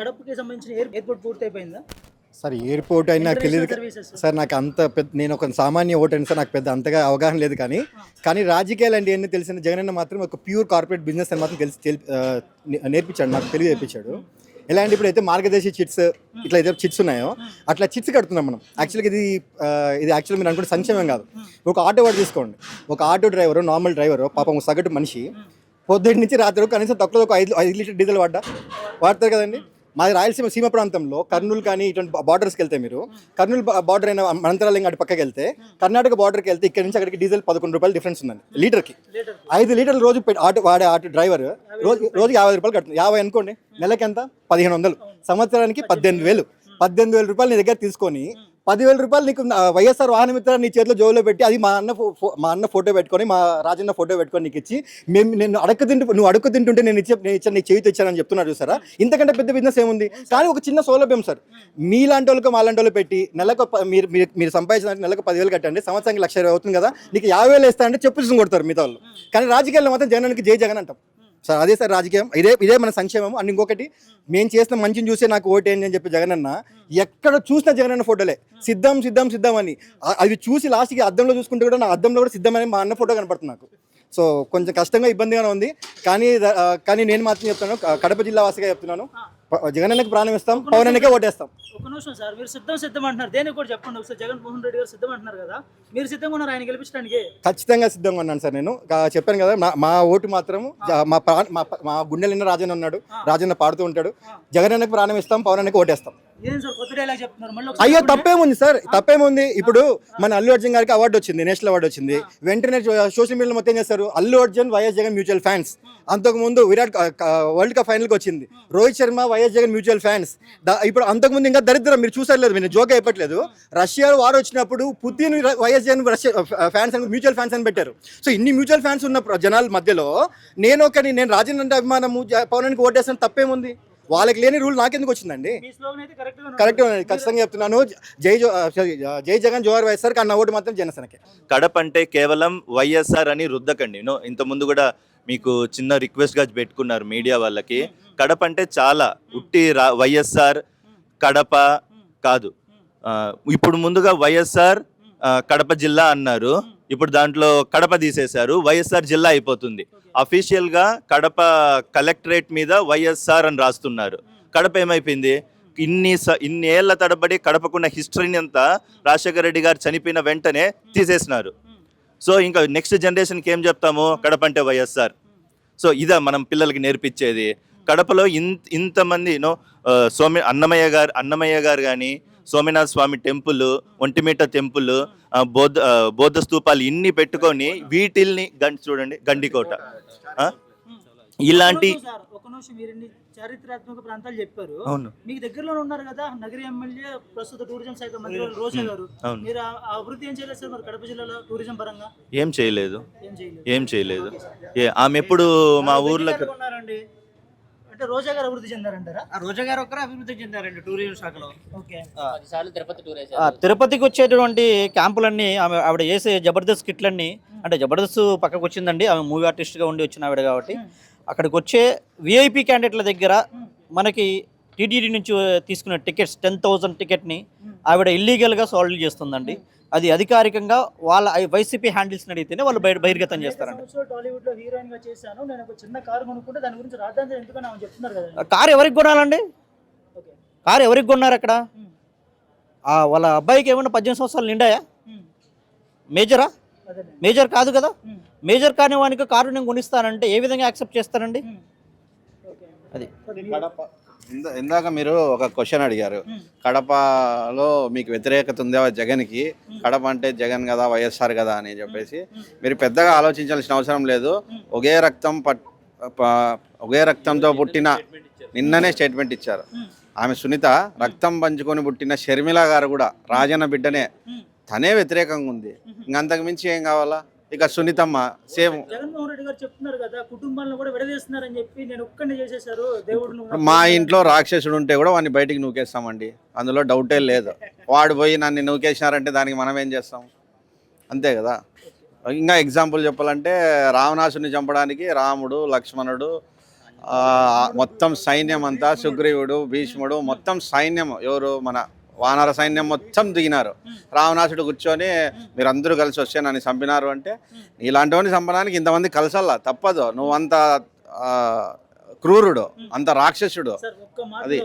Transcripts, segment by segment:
కడపకి సంబంధించిన air airport పూర్తి అయిపోయిందా సార్ ఎయిర్పోర్ట్ అయినా నాకు తెలియదు సార్ నాకు అంత పెద్ద నేను ఒక సామాన్య ఓటర్ సార్ నాకు పెద్ద అంతగా అవగాహన లేదు కానీ కానీ రాజకీయాలు అంటే ఏంటి తెలిసిన జగనన్న మాత్రం ఒక ప్యూర్ కార్పొరేట్ బిజినెస్ అని మాత్రం తెలిసి నేర్పించాడు నాకు తెలియ నేర్పించాడు. ఎలా అంటే ఇప్పుడు అయితే మార్గదర్శి చిట్స్ ఇట్లా అయితే చిట్స్ ఉన్నాయో అట్లా చిట్స్ కడుతున్నాం మనం. యాక్చువల్గా ఇది ఇది యాక్చువల్గా మీరు అనుకుంటే సంక్షేమం కాదు. ఒక ఆటో వాడు తీసుకోండి. ఒక ఆటో డ్రైవరు నార్మల్ డ్రైవరు పాపం సగటు మనిషి. పొద్దున్న నుంచి రాత్రి వరకు కనీసం తక్కువ ఒక ఐదు ఐదు లీటర్ డీజిల్ వాడ్డా? వాడతారు కదండి. మాది రాయలసీమ సీమ ప్రాంతంలో కర్నూలు కానీ ఇటువంటి బార్డర్స్కి వెళ్తే మీరు కర్నూలు బార్డర్ అయిన అనంతరాలంగా అటు పక్కకి వెళ్తే కర్ణాటక బార్డర్కి వెళ్తే ఇక్కడ నుంచి అక్కడికి డీజిల్ పదకొండు రూపాయలు డిఫరెన్స్ ఉందండి లీటర్కి. లీటర్ ఐదు లీటర్లు రోజు ఆటో వాడే ఆటో డ్రైవర్ రోజు రోజుకి యాభై రూపాయలు కడుతుంది. యాభై అనుకోండి నెలకి ఎంత పదిహేను వందలు. సంవత్సరానికి పద్దెనిమిది వేలు. పద్దెనిమిది వేల రూపాయలు నీ దగ్గర తీసుకొని పదివేల రూపాయలు నీకు వైఎస్ఆర్ వాహన నీ చేతిలో జోబులో పెట్టి అది మా అన్న ఫో- మా అన్న ఫోటో పెట్టుకొని మా రాజన్న ఫోటో పెట్టుకొని నీకు ఇచ్చి మేము నేను అడక తింటూ నువ్వు అడుక్కు తింటుంటే నేను ఇచ్చే నేను ఇచ్చాను నీ చేతి తెచ్చానని చెప్తున్నారు చూసారా? ఇంతకంటే పెద్ద బిజినెస్ ఏముంది? కానీ ఒక చిన్న సౌలభ్యం సార్. మీలాంటి వాళ్ళకి మాలాంటి వాళ్ళు పెట్టి నెలకు మీరు మీరు మీరు సంపాదించిన నెలకు పదివేలు కట్టండి సంవత్సరానికి లక్ష ఇరవై అవుతుంది కదా నీకు యాభై వేలు వేస్తా అంటే చెప్పు కొడతారు మిగతా వాళ్ళు. కానీ రాజకీయాల్లో మాత్రం జగనానికి జై జగన్ అంటాం. సార్ అదే సార్ రాజకీయం. ఇదే ఇదే మన సంక్షేమం. అండ్ ఇంకొకటి మేము చేసిన మంచిని చూసే నాకు ఓటేయండి అని చెప్పి జగనన్న ఎక్కడ చూసిన జగనన్న ఫోటోలే. సిద్ధం సిద్ధం సిద్ధం అని. అది అవి చూసి లాస్ట్కి అద్దంలో చూసుకుంటే కూడా నా అద్దంలో కూడా సిద్ధం అని మా అన్న ఫోటో కనపడుతుంది నాకు. సో కొంచెం కష్టంగా ఇబ్బందిగానే ఉంది. కానీ కానీ నేను మాత్రం చెప్తాను కడప జిల్లా వాసిగా చెప్తున్నాను. ప- జగనన్నకి ప్రాణం ఇస్తాం పవన్ అన్నకే ఓటేస్తాం. ఒక నిమిషం సార్ మీరు సిద్ధం సిద్ధం అంటున్నారు. దేనికి కూడా చెప్పండి ఒకసారి జగన్మోహన్ రెడ్డి గారు సిద్ధం అంటున్నారు కదా. మీరు సిద్ధంగా ఉన్నారు ఆయన గెలిపించడానికి. ఖచ్చితంగా సిద్ధంగా ఉన్నాను సార్ నేను. చెప్పాను కదా మా ఓటు మాత్రం మా మా గుండెలిన్న రాజన్న ఉన్నాడు రాజన్న పాడుతూ ఉంటాడు. జగనన్నకి ప్రాణం ఇస్తాం పవన్ అన్నకి ఓటేస్తాం. అయ్యో. తప్పేముంది సార్ తప్పేముంది? ఇప్పుడు మన అల్లు అర్జున్ గారికి అవార్డు వచ్చింది నేషనల్ అవార్డు వచ్చింది. వెంటనే సోషల్ మీడియాలో మొత్తం ఏం చేస్తారు? Allu Arjun YS Jagan mutual fans అంతకుముందు విరాట్ వరల్డ్ కప్ ఫైనల్కి వచ్చింది. Rohit Sharma YS Jagan mutual fans ఇప్పుడు అంతకుముందు ఇంకా దరిద్రం మీరు చూసారు లేదు మీరు జోక్ అయిపోవట్లేదు. రష్యా వారు వచ్చినప్పుడు Putin YS Jagan Russia fans అని మ్యూచువల్ ఫ్యాన్స్ అని పెట్టారు. సో ఇన్ని మ్యూచువల్ ఫ్యాన్స్ ఉన్న జనాల మధ్యలో నేను ఒకని నేను అంటే అభిమానము పవనానికి ఓటేసిన తప్పేముంది? వాళ్ళకి లేని రూల్ నాకెందుకు వచ్చిందండి? మీ స్లోగన్ అయితే కరెక్ట్గా కరెక్ట్ ఖచ్చితంగా చెప్తున్నాను. జై జో జగన్ జోహార్ వైఎస్ఆర్ కానీ ఓటు మాత్రం జనసేనకి. కడప అంటే కేవలం వైఎస్ఆర్ అని రుద్దకండి. నో ఇంత ముందు కూడా మీకు చిన్న రిక్వెస్ట్గా పెట్టుకున్నారు మీడియా వాళ్ళకి. కడప అంటే చాలా. ఉట్టి రా వైఎస్ఆర్ కడప కాదు. ఇప్పుడు ముందుగా వైఎస్ఆర్ కడప జిల్లా అన్నారు. ఇప్పుడు దాంట్లో కడప తీసేశారు వైఎస్ఆర్ జిల్లా అయిపోతుంది. అఫీషియల్గా కడప కలెక్టరేట్ మీద వైఎస్ఆర్ అని రాస్తున్నారు. కడప ఏమైపోయింది? ఇన్ని స ఇన్ని ఏళ్ళ తడబడి కడపకున్న హిస్టరీని అంతా రాజశేఖర రెడ్డి గారు చనిపోయిన వెంటనే తీసేసినారు. సో ఇంకా నెక్స్ట్ జనరేషన్కి ఏం చెప్తాము? కడప అంటే వైఎస్ఆర్. సో ఇదా మనం పిల్లలకి నేర్పించేది. కడపలో ఇంత ఇంతమంది నో సోమి అన్నమయ్య గారు అన్నమయ్య గారు కానీ సోమనాథ స్వామి టెంపుల్ ఒంటిమిట్ట టెంపుల్ బౌద్ధ బౌద్ధ స్తూపాలు ఇన్ని పెట్టుకొని వీటిల్ని గండి చూడండి గండికోట? ఇలాంటి చారిత్రాత్మక ప్రాంతాలు చెప్పారు. అవును. మీకు దగ్గరలో ఉన్నారు కదా నగరి ఎమ్మెల్యే ప్రస్తుత టూరిజం శాఖ మంత్రి రోజా గారు. అవును. మీరు అభివృద్ధి ఏం చేయలేదు సార్ మరి కడప జిల్లాలో టూరిజం పరంగా? ఏం చేయలేదు. ఏం చేయలేదు. ఏం చేయలేదు. ఆమె ఎప్పుడు మా ఊర్లో అంటే రోజా గారు అభివృద్ధి చెందారంటారా? ఆ రోజా గారు ఒక్కరే అభివృద్ధి చెందారండి టూరిజం శాఖలో. ఓకే. పదిసార్లు తిరుపతి టూర్ తిరుపతికి వచ్చేటువంటి క్యాంపులన్నీ ఆమె ఆవిడ చేసే జబర్దస్త్ కిట్లన్నీ అంటే జబర్దస్త్ పక్కకు వచ్చిందండి ఆమె మూవీ ఆర్టిస్ట్గా ఉండి వచ్చిన ఆవిడ కాబట్టి. అక్కడికి వచ్చే విఐపి క్యాండిడేట్ల దగ్గర మనకి టీటీడీ నుంచి తీసుకున్న టికెట్స్ టెన్ థౌజండ్ టికెట్ని ఆవిడ ఇల్లీగల్గా సాల్వ్ చేస్తుందండి. అది అధికారికంగా వాళ్ళ వైసీపీ హ్యాండిల్స్ని అడిగితేనే వాళ్ళు బయట బహిర్గతం చేస్తారండి టాలీవుడ్లో హీరోయిన్గా చేశాను. నేను ఒక చిన్న కారు కొనుక్కుంటే దాని గురించి ఎందుకని ఆమె చెప్తున్నారు కదా కారు ఎవరికి కొనాలండి? ఓకే. కారు ఎవరికి కొన్నారు అక్కడ? వాళ్ళ అబ్బాయికి ఏమన్నా పద్దెనిమిది సంవత్సరాలు నిండాయా. మేజరా మేజర్ కాదు కదా. మేజర్ కాని వానికి కారు నేను కొనిస్తానంటే ఏ విధంగా యాక్సెప్ట్. ఓకే. అది. ఇందాక మీరు ఒక క్వశ్చన్ అడిగారు. కడపలో మీకు వ్యతిరేకత ఉందా జగన్కి? కడప అంటే జగన్ కదా వైఎస్ఆర్ కదా అని చెప్పేసి. మీరు పెద్దగా ఆలోచించాల్సిన అవసరం లేదు. ఒకే రక్తం పట్ ఒకే రక్తంతో పుట్టిన నిన్ననే స్టేట్మెంట్ ఇచ్చారు. ఆమె సునీత రక్తం పంచుకొని పుట్టిన షర్మిల గారు కూడా రాజన్న బిడ్డనే. తనే వ్యతిరేకంగా ఉంది. ఇంకంతకు మించి ఏం కావాలా? ఇక సునీతమ్మ సేమ్. జగన్మోహన్ రెడ్డి గారు చెప్తున్నారు కదా కుటుంబాలను కూడా విడదీస్తున్నారని చెప్పి నేను చేసేసారు దేవుడు మా ఇంట్లో రాక్షసుడు ఉంటే కూడా వాడిని బయటికి నూకేస్తామండి. అందులో డౌటే లేదు. వాడు పోయి నన్ను నూకేసినారంటే దానికి మనం ఏం చేస్తాం? అంతే కదా. ఇంకా ఎగ్జాంపుల్ చెప్పాలంటే రావణాసుని చంపడానికి రాముడు లక్ష్మణుడు మొత్తం సైన్యం అంతా సుగ్రీవుడు భీష్ముడు మొత్తం సైన్యం ఎవరు? మన వానర సైన్యం మొత్తం దిగినారు. రావణాసుడు కూర్చొని మీరందరూ కలిసి వస్తే నన్ను చంపినారు అంటే ఇలాంటివన్నీ చంపడానికి ఇంతమంది కలిసల్లా? తప్పదు. నువ్వంత క్రూరుడు అంత రాక్షసుడు. అది.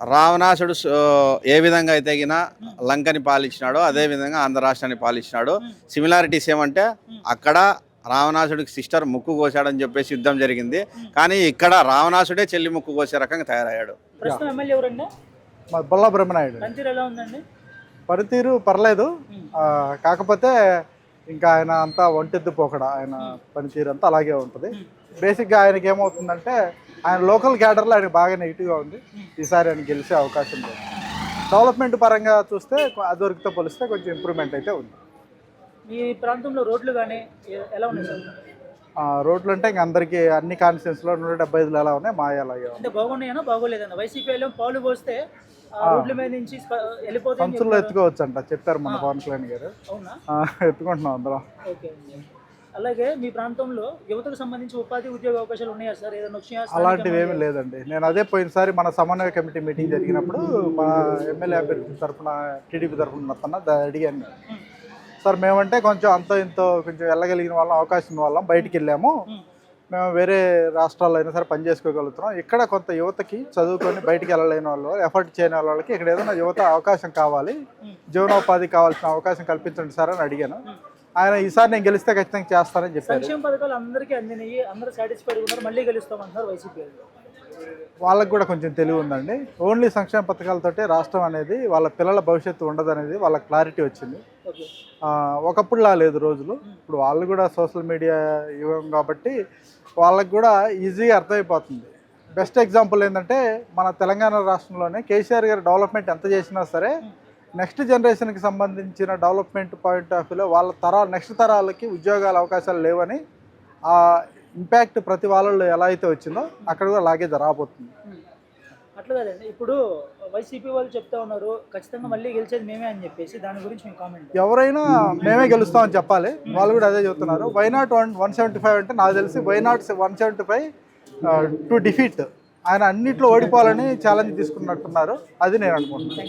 రావణాసుడు ఏ విధంగా అయితే గిన లంకని పాలించినాడో అదే విధంగా ఆంధ్ర రాష్ట్రాన్ని పాలించినాడు సిమిలారిటీస్ ఏమంటే అక్కడ రావణాసుడికి సిస్టర్ ముక్కు కోసాడని చెప్పేసి యుద్ధం జరిగింది. కానీ ఇక్కడ రావణాసుడే చెల్లి ముక్కు కోసే రకంగా తయారయ్యాడు. బొల్ల బ్రహ్మనాయుడు. పనితీరు ఎలా ఉందండి? పనితీరు పర్లేదు. ఆ, కాకపోతే ఇంకా ఆయన అంతా ఒంటెద్దు పోకడ. ఆయన పనితీరు అంతా అలాగే ఉంటుంది. బేసిక్గా ఆయనకి ఏమవుతుందంటే ఆయన లోకల్ క్యాడర్లో ఆయన బాగా నెగిటివ్గా ఉంది. ఈసారి ఆయన గెలిచే అవకాశం లేదు. డెవలప్మెంట్ పరంగా చూస్తే అదివరకుతో పోలిస్తే కొంచెం ఇంప్రూవ్మెంట్ అయితే ఉంది. మీ ప్రాంతంలో రోడ్లు కానీ ఎలా ఉన్నాయి సార్? రోడ్లు అంటే ఇంక అందరికీ అన్ని కాన్స్టిట్యూన్స్లో నూట డెబ్బై ఐదులు ఎలా ఉన్నాయి మాయ అలాగే ఉన్నాయి అంటే బాగున్నాయనా బాగోలేదన్న? వైసీపీలో పాలు పోస్తే ఆ రోడ్ల మీద నుంచి వెళ్ళిపోతాయని సంచుల్లో. ఎత్తుకోవచ్చు అంట చెప్పారు మన పవన్ కళ్యాణ్ గారు. అవునా? ఆ, ఎత్తుకుంటున్నాం అందరం. ఓకే అలాగే మీ ప్రాంతంలో యువతకు సంబంధించి ఉపాధి ఉద్యోగ అవకాశాలు ఉన్నాయా సార్? ఏదైనా వచ్చినాయా అలాంటివి ఏమీ లేదండి. నేను అదే పోయినసారి మన సమన్వయ కమిటీ మీటింగ్ జరిగినప్పుడు మా ఎమ్మెల్యే అభ్యర్థి తరఫున టీడీపీ తరఫున మొత్తం అడిగాను. నేను. సార్ మేమంటే కొంచెం అంతో ఇంతో కొంచెం వెళ్ళగలిగిన వాళ్ళం అవకాశం వాళ్ళం బయటికి వెళ్ళాము. మేము వేరే రాష్ట్రాల్లో అయినా సరే పని చేసుకోగలుగుతున్నాం ఇక్కడ కొంత యువతకి చదువుకొని బయటికి వెళ్ళలేని వాళ్ళు ఎఫర్ట్ చేయని వాళ్ళకి ఇక్కడ ఏదైనా యువత అవకాశం కావాలి. జీవనోపాధి కావాల్సిన అవకాశం కల్పించండి సార్ అని అడిగాను ఆయన ఈసారి నేను గెలిస్తే ఖచ్చితంగా చేస్తానని చెప్పారు సంక్షేమ పథకాలు అందరికీ అందినాయి అందరూ సాటిస్ఫైడ్ ఉన్నారు మళ్ళీ గెలుస్తామంటున్నారు వైసీపీ. వాళ్ళకు కూడా కొంచెం తెలివి ఉందండి. ఓన్లీ సంక్షేమ పథకాలతోటే రాష్ట్రం అనేది వాళ్ళ పిల్లల భవిష్యత్తు ఉండదనేది వాళ్ళ క్లారిటీ వచ్చింది. ఒకప్పుడు ఒకప్పుడులా లేదు రోజులు. ఇప్పుడు వాళ్ళు కూడా సోషల్ మీడియా యుగం కాబట్టి వాళ్ళకు కూడా ఈజీగా అర్థమైపోతుంది. బెస్ట్ ఎగ్జాంపుల్ ఏంటంటే మన తెలంగాణ రాష్ట్రంలోనే కేసీఆర్ గారు డెవలప్మెంట్ ఎంత చేసినా సరే నెక్స్ట్ జనరేషన్కి సంబంధించిన డెవలప్మెంట్ పాయింట్ ఆఫ్ వ్యూలో వాళ్ళ తరాలు నెక్స్ట్ తరాలకి ఉద్యోగాల అవకాశాలు లేవని ఇంపాక్ట్ ప్రతి వాళ్ళలో ఎలా అయితే వచ్చిందో అక్కడ కూడా అలాగే అట్లా కాదండి. ఇప్పుడు వైసీపీ వాళ్ళు చెప్తా ఉన్నారు ఖచ్చితంగా మళ్ళీ గెలిచేది మేమే అని చెప్పేసి. దాని గురించి కామెంట్ ఎవరైనా మేమే గెలుస్తామని చెప్పాలి. వాళ్ళు కూడా అదే చెప్తున్నారు why not one one seventy five అంటే నాకు తెలిసి why not one seventy five to defeat. ఆయన అన్నిట్లో ఓడిపోవాలని ఛాలెంజ్ తీసుకున్నట్టున్నారు. అది నేను అనుకుంటున్నాను.